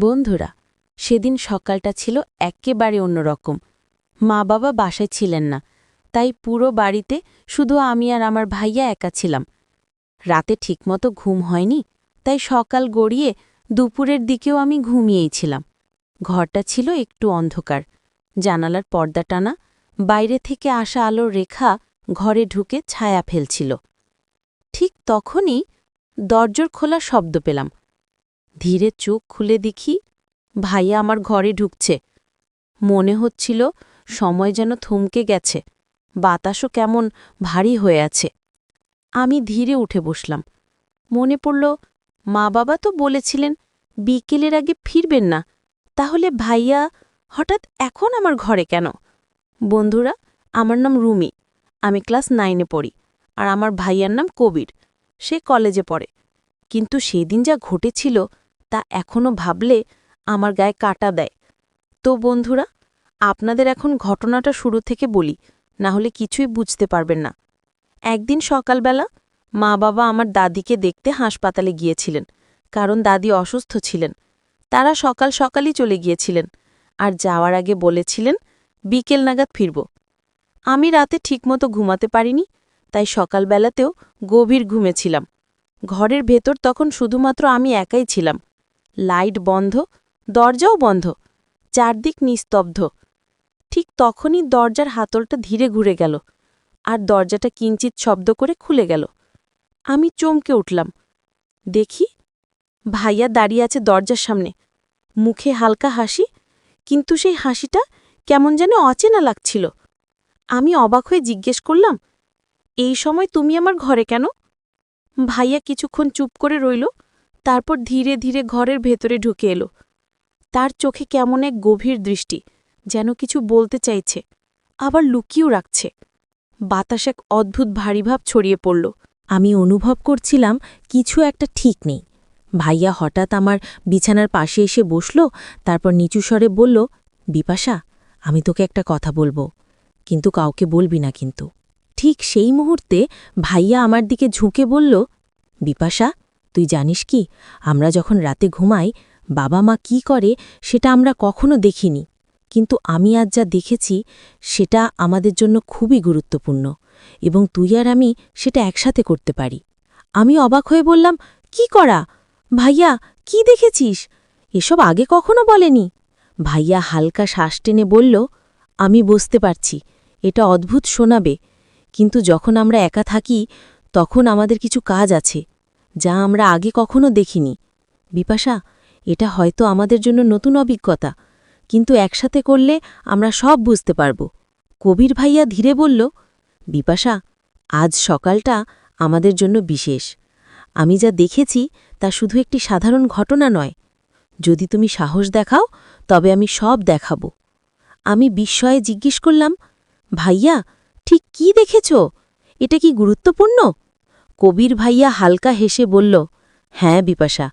বন্ধুরা, সেদিন সকালটা ছিল একেবারে অন্যরকম। মা বাবা বাসায় ছিলেন না, তাই পুরো বাড়িতে শুধু আমি আর আমার ভাইয়া একা ছিলাম। রাতে ঠিকমতো ঘুম হয়নি, তাই সকাল গড়িয়ে দুপুরের দিকেও আমি ঘুমিয়েই ছিলাম। ঘরটা ছিল একটু অন্ধকার, জানালার পর্দা টানা, বাইরে থেকে আসা আলোর রেখা ঘরে ঢুকে ছায়া ফেলছিল। ঠিক তখনই দরজর খোলা শব্দ পেলাম। ধীরে চোখ খুলে দেখি ভাইয়া আমার ঘরে ঢুকছে। মনে হচ্ছিল সময় যেন থমকে গেছে। বাতাসও কেমন ভারী হয়ে আছে। আমি ধীরে উঠে বসলাম। মনে পড়ল, মা বাবা তো বলেছিলেন বিকেলের আগে ফিরবেন না। তাহলে ভাইয়া হঠাৎ এখন আমার ঘরে কেন? বন্ধুরা, আমার নাম রুমি। আমি ক্লাস নাইনে পড়ি আর আমার ভাইয়ার নাম কবির। সে কলেজে পড়ে। কিন্তু সেদিন যা ঘটেছিল তা এখনও ভাবলে আমার গায়ে কাটা দেয়। তো বন্ধুরা, আপনাদের এখন ঘটনাটা শুরু থেকে বলি, না হলে কিছুই বুঝতে পারবেন না। একদিন সকালবেলা মা বাবা আমার দাদিকে দেখতে হাসপাতালে গিয়েছিলেন, কারণ দাদি অসুস্থ ছিলেন। তারা সকাল সকালই চলে গিয়েছিলেন আর যাওয়ার আগে বলেছিলেন, বিকেল নাগাদ ফিরব। আমি রাতে ঠিকমতো ঘুমাতে পারিনি, তাই সকালবেলাতেও গভীর ঘুমেছিলাম। ঘরের ভেতর তখন শুধুমাত্র আমি একাই ছিলাম। লাইট বন্ধ, দরজাও বন্ধ, চারদিক নিস্তব্ধ। ঠিক তখনই দরজার হাতলটা ধীরে ঘুরে গেল, আর দরজাটা কিঞ্চিত শব্দ করে খুলে গেল। আমি চমকে উঠলাম। দেখি, ভাইয়া দাঁড়িয়ে আছে দরজার সামনে। মুখে হালকা হাসি, কিন্তু সেই হাসিটা কেমন যেন অচেনা লাগছিল। আমি অবাক হয়ে জিজ্ঞেস করলাম, এই সময় তুমি আমার ঘরে কেন? ভাইয়া কিছুক্ষণ চুপ করে রইল তারপর ধীরে ধীরে ঘরের ভেতরে ঢুকে এলো। তার চোখে কেমন এক গভীর দৃষ্টি, যেন কিছু বলতে চাইছে, আবার লুকিয়েও রাখছে। বাতাস এক অদ্ভুত ভারীভাব ছড়িয়ে পড়ল। আমি অনুভব করছিলাম কিছু একটা ঠিক নেই। ভাইয়া হঠাৎ আমার বিছানার পাশে এসে বসল, তারপর নিচু স্বরে বলল, বিপাশা, আমি তোকে একটা কথা বলব। কিন্তু কাউকে বলবি না কিন্তু। ঠিক সেই মুহূর্তে ভাইয়া আমার দিকে ঝুঁকে বলল, বিপাশা তুই জানিস কি, আমরা যখন রাতে ঘুমাই, বাবা মা কি করে সেটা আমরা কখনো দেখিনি। কিন্তু আমি আজ যা দেখেছি, সেটা আমাদের জন্য খুবই গুরুত্বপূর্ণ এবং তুই আর আমি সেটা একসাথে করতে পারি। আমি অবাক হয়ে বললাম, কি করা? ভাইয়া, কি দেখেছিস? এসব আগে কখনো বলেনি? ভাইয়া হালকা শ্বাস টেনে বলল, আমি বুঝতে পারছি, এটা অদ্ভুত শোনাবে, কিন্তু যখন আমরা একা থাকি, তখন আমাদের কিছু কাজ আছে। যা আমরা আগে কখনো দেখিনি। বিপাশা, এটা হয়তো আমাদের জন্য নতুন অভিজ্ঞতা, কিন্তু একসাথে করলে আমরা সব বুঝতে পারব। কবির ভাইয়া ধীরে বলল, বিপাশা, আজ সকালটা আমাদের জন্য বিশেষ। আমি যা দেখেছি তা শুধু একটি সাধারণ ঘটনা নয়। যদি তুমি সাহস দেখাও, তবে আমি সব দেখাব। আমি বিস্ময়ে জিজ্ঞেস করলাম, ভাইয়া, ঠিক কি দেখেছ? এটা কি গুরুত্বপূর্ণ? কবির ভাইয়া হালকা হেসে বলল হ্যাঁ বিপাশা,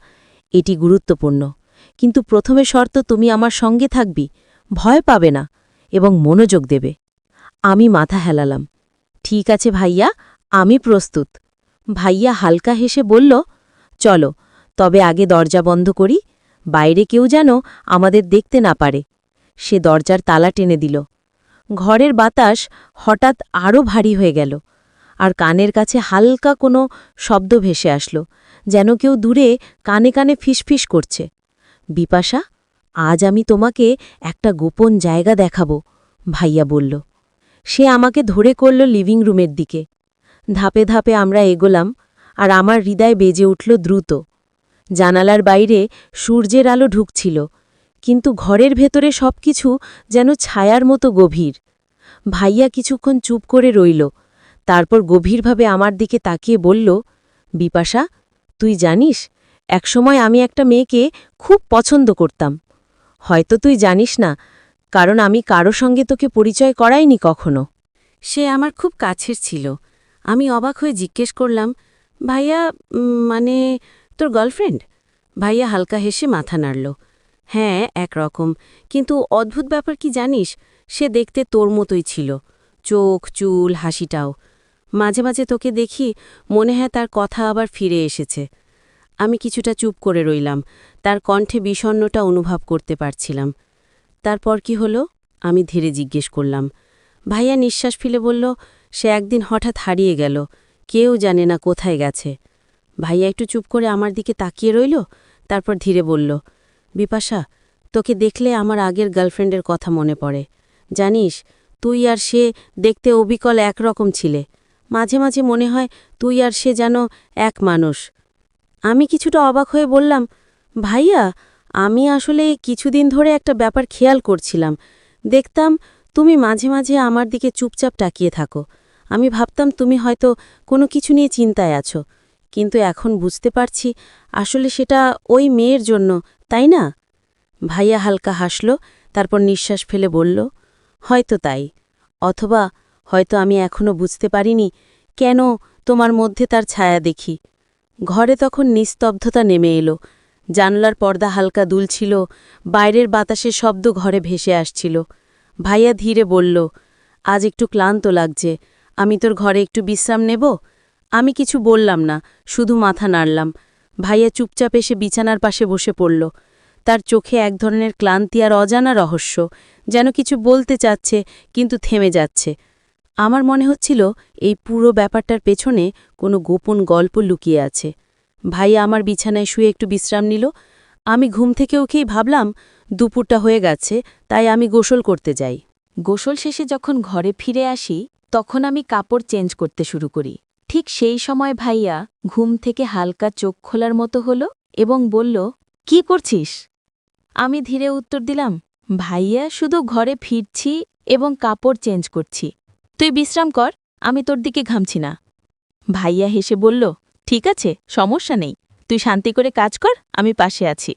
এটি গুরুত্বপূর্ণ। কিন্তু প্রথমে শর্ত তুমি আমার সঙ্গে থাকবি, ভয় পাবে না এবং মনোযোগ দেবে। আমি মাথা হেলালাম। ঠিক আছে ভাইয়া, আমি প্রস্তুত। ভাইয়া হালকা হেসে বলল, চলো, তবে আগে দরজা বন্ধ করি। বাইরে কেউ যেন আমাদের দেখতে না পারে। সে দরজার তালা টেনে দিল। ঘরের বাতাস হঠাৎ আরও ভারী হয়ে গেল। আর কানের কাছে হালকা কোনো শব্দ ভেসে আসলো, যেন কেউ দূরে কানে কানে ফিসফিস করছে। বিপাশা, আজ আমি তোমাকে একটা গোপন জায়গা দেখাবো, ভাইয়া বলল। সে আমাকে ধরে করল লিভিং রুমের দিকে। ধাপে ধাপে আমরা এগোলাম আর আমার হৃদয় বেজে উঠল দ্রুত। জানালার বাইরে সূর্যের আলো ঢুকছিল, কিন্তু ঘরের ভেতরে সবকিছু যেন ছায়ার মতো গভীর। ভাইয়া কিছুক্ষণ চুপ করে রইল তারপর গভীরভাবে আমার দিকে তাকিয়ে বলল, বিপাশা, তুই জানিস, একসময় আমি একটা মেয়েকে খুব পছন্দ করতাম। হয়তো তুই জানিস না, কারণ আমি কারও সঙ্গে তোকে পরিচয় করাইনি কখনো। সে আমার খুব কাছের ছিল। আমি অবাক হয়ে জিজ্ঞেস করলাম, ভাইয়া মানে তোর গার্লফ্রেন্ড ভাইয়া হালকা হেসে মাথা নাড়ল হ্যাঁ একরকম। কিন্তু অদ্ভুত ব্যাপার কি জানিস, সে দেখতে তোর মতোই ছিল। চোখ, চুল, হাসিটাও। মাঝে মাঝে তোকে দেখি মনে হয় তার কথা আবার ফিরে এসেছে। আমি কিছুটা চুপ করে রইলাম, তার কণ্ঠে বিষণ্ণটা অনুভব করতে পারছিলাম। তারপর কি হলো? আমি ধীরে জিজ্ঞেস করলাম। ভাইয়া নিঃশ্বাস ফেলে বলল, সে একদিন হঠাৎ হারিয়ে গেল, কেউ জানে না কোথায় গেছে। ভাইয়া একটু চুপ করে আমার দিকে তাকিয়ে রইল, তারপর ধীরে বলল, বিপাশা, তোকে দেখলে আমার আগের গার্লফ্রেন্ডের কথা মনে পড়ে। জানিস, তুই আর সে দেখতে অবিকল একরকম ছিলে। মাঝে মাঝে মনে হয় তুই আর সে যেন এক মানুষ। আমি কিছুটা অবাক হয়ে বললাম, ভাইয়া, আমি আসলে কিছুদিন ধরে একটা ব্যাপার খেয়াল করছিলাম। দেখতাম তুমি মাঝে মাঝে আমার দিকে চুপচাপ তাকিয়ে থাকো। আমি ভাবতাম তুমি হয়তো কোনো কিছু নিয়ে চিন্তায় আছো। কিন্তু এখন বুঝতে পারছি আসলে সেটা ওই মেয়ের জন্য, তাই না? ভাইয়া হালকা হাসল, তারপর নিঃশ্বাস ফেলে বলল, হয়তো তাই। অথবা হয়তো আমি এখনও বুঝতে পারিনি, কেন তোমার মধ্যে তার ছায়া দেখি। ঘরে তখন নিস্তব্ধতা নেমে এলো। জানলার পর্দা হালকা দুলছিল বাইরের বাতাসের শব্দ ঘরে ভেসে আসছিল। ভাইয়া ধীরে বলল, আজ একটু ক্লান্ত লাগছে, আমি তোর ঘরে একটু বিশ্রাম নেব? আমি কিছু বললাম না, শুধু মাথা নাড়লাম। ভাইয়া চুপচাপ এসে বিছানার পাশে বসে পড়ল। তার চোখে এক ধরনের ক্লান্তি আর অজানা রহস্য, যেন কিছু বলতে চাচ্ছে, কিন্তু থেমে যাচ্ছে। আমার মনে হচ্ছিল এই পুরো ব্যাপারটার পেছনে কোনো গোপন গল্প লুকিয়ে আছে। ভাইয়া আমার বিছানায় শুয়ে একটু বিশ্রাম নিল। আমি ঘুম থেকে উঠেই ভাবলাম, দুপুরটা হয়ে গেছে, তাই আমি গোসল করতে যাই। গোসল শেষে যখন ঘরে ফিরে আসি, তখন আমি কাপড় চেঞ্জ করতে শুরু করি। ঠিক সেই সময় ভাইয়া ঘুম থেকে হালকা চোখ খোলার মতো হল এবং বলল, কি করছিস? আমি ধীরে উত্তর দিলাম, ভাইয়া শুধু ঘরে ফিরছি এবং কাপড় চেঞ্জ করছি। তুই বিশ্রাম কর, আমি তোর দিকে ঘামছি না। ভাইয়া হেসে বলল, ঠিক আছে, সমস্যা নেই। তুই শান্তি করে কাজ কর, আমি পাশে আছি।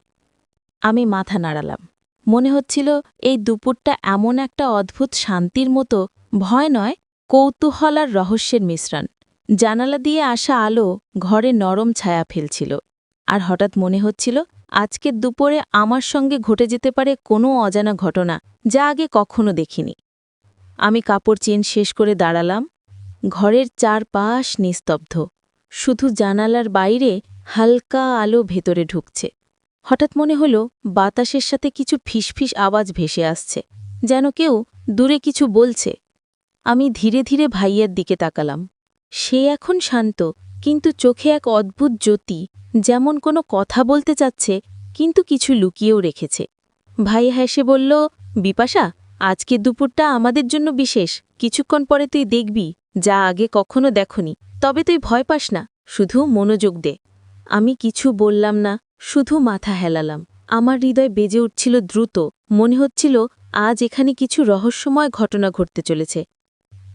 আমি মাথা নাড়ালাম। মনে হচ্ছিল, এই দুপুরটা এমন একটা অদ্ভুত শান্তির মতো, ভয় নয়, কৌতূহল আর রহস্যের মিশ্রণ। জানালা দিয়ে আসা আলো ঘরে নরম ছায়া ফেলছিল। আর হঠাৎ মনে হচ্ছিল, আজকের দুপুরে আমার সঙ্গে ঘটে যেতে পারে কোনো অজানা ঘটনা, যা আগে কখনো দেখিনি। আমি কাপড় চেন শেষ করে দাঁড়ালাম। ঘরের চারপাশ নিস্তব্ধ। শুধু জানালার বাইরে হালকা আলো ভেতরে ঢুকছে। হঠাৎ মনে হল, বাতাসের সাথে কিছু ফিসফিস আওয়াজ ভেসে আসছে। যেন কেউ দূরে কিছু বলছে। আমি ধীরে ধীরে ভাইয়ের দিকে তাকালাম। সে এখন শান্ত, কিন্তু চোখে এক অদ্ভুত জ্যোতি, যেমন কোনো কথা বলতে চাচ্ছে, কিন্তু কিছু লুকিয়েও রেখেছে। ভাই হেসে বলল, বিপাশা আজকের দুপুরটা আমাদের জন্য বিশেষ। কিছুক্ষণ পরে তুই দেখবি, যা আগে কখনো দেখনি। তবে তুই ভয় পাস না, শুধু মনোযোগ দে। আমি কিছু বললাম না, শুধু মাথা হেলালাম। আমার হৃদয় বেজে উঠছিল দ্রুত। মনে হচ্ছিল আজ এখানে কিছু রহস্যময় ঘটনা ঘটতে চলেছে।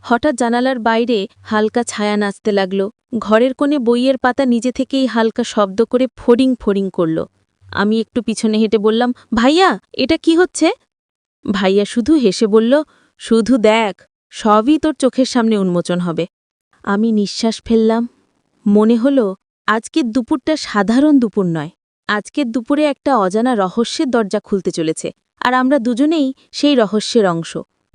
হঠাৎ জানালার বাইরে হালকা ছায়া নাচতে লাগল। ঘরের কোণে বইয়ের পাতা নিজে থেকেই হালকা শব্দ করে ফড়িং ফড়িং করল। আমি একটু পিছনে হেঁটে বললাম, ভাইয়া, এটা কি হচ্ছে? ভাইয়া শুধু হেসে বলল, শুধু দেখ, সবই তোর চোখের সামনে উন্মোচন হবে। আমি নিঃশ্বাস ফেললাম। মনে হল, আজকের দুপুরটা সাধারণ দুপুর নয়। আজকের দুপুরে একটা অজানা রহস্যের দরজা খুলতে চলেছে, আর আমরা দুজনেই সেই রহস্যের অংশ।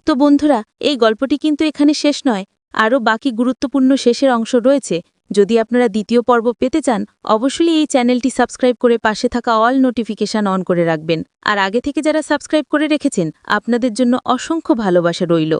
তো বন্ধুরা, এই গল্পটি কিন্তু এখানে শেষ নয়, আরও বাকি গুরুত্বপূর্ণ শেষের অংশ রয়েছে। যদি আপনারা দ্বিতীয় পর্ব পেতে চান, অবশ্যই এই চ্যানেলটি সাবস্ক্রাইব করে পাশে থাকা অল নোটিফিকেশান অন করে রাখবেন। আর আগে থেকে যারা সাবস্ক্রাইব করে রেখেছেন, আপনাদের জন্য অসংখ্য ভালোবাসা রইল।